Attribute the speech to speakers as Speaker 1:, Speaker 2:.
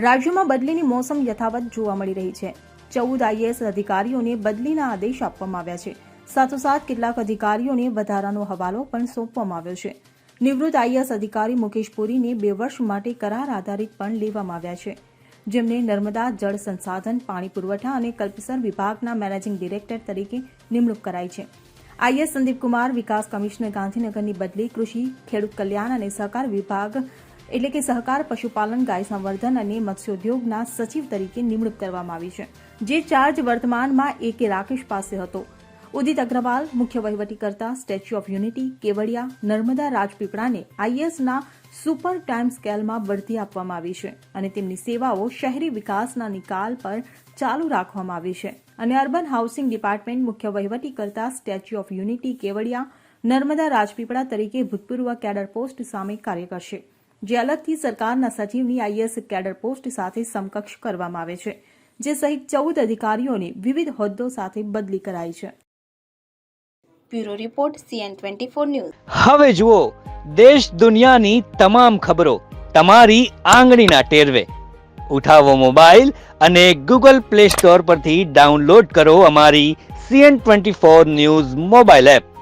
Speaker 1: રાજ્યમાં બદલીની મોસમ યથાવત જોવા મળી રહી છે. ચૌદ આઈએએસ અધિકારીઓને બદલીના આદેશ આપવામાં આવ્યા છે. સાથોસાથ કેટલાક અધિકારીઓને વધારાનો હવાલો પણ સોંપવામાં આવ્યો છે. નિવૃત્ત આઈએએસ અધિકારી મુકેશ પુરીને બે વર્ષ માટે કરાર આધારિત પણ લેવામાં આવ્યા છે. જેમને નર્મદા જળ સંસાધન, પાણી પુરવઠા અને કલ્પસર વિભાગના મેનેજિંગ ડિરેક્ટર તરીકે નિમણૂક કરાઈ છે. આઈએસ સંદીપ કુમાર, વિકાસ કમિશનર ગાંધીનગરની બદલી, કૃષિ, ખેડૂત કલ્યાણ અને સહકાર વિભાગ એટલે કે સહકાર, પશુપાલન ગાય સંવર્ધન અને મત્સ્યોદ્યોગના સચિવ તરીકે નિમણૂક કરવામાં આવી છે, જે ચાર્જ વર્તમાનમાં એ કે રાકેશ પાસે હતો. ઉદિત અગ્રવાલ, મુખ્ય વહીવટીકર્તા, Statue of Unity, Kevadia, Narmada રાજપીપળાને આઈએસના સુપર ટાઈમ સ્કેલમાં બઢતી આપવામાં આવી છે અને તેમની સેવાઓ શહેરી વિકાસના નિકાલ પર ચાલુ રાખવામાં આવી છે. અને અર્બન હાઉસિંગ ડિપાર્ટમેન્ટ મુખ્ય વહીવટીકર્તા, Statue of Unity, Kevadia, Narmada Rajpipla તરીકે ભૂતપૂર્વ કેડર પોસ્ટ સામે કાર્ય કરશે. જે અલગથી સરકારના સચિવની આઈએસ કેડર પોસ્ટ સાથે સમકક્ષ કરવામાં આવે છે જે સહિત ચૌદ અધિકારીઓને વિવિધ હોદ્દો સાથે બદલી કરાઈ છે.
Speaker 2: Bureau report C N twenty four news.
Speaker 3: હવે જુઓ દેશ દુનિયાની તમામ ખબરો તમારી આંગળીના ટેરવે. ઉઠાવો મોબાઈલ અને ગૂગલ પ્લે સ્ટોર પરથી ડાઉનલોડ કરો અમારી C N twenty four news mobile app.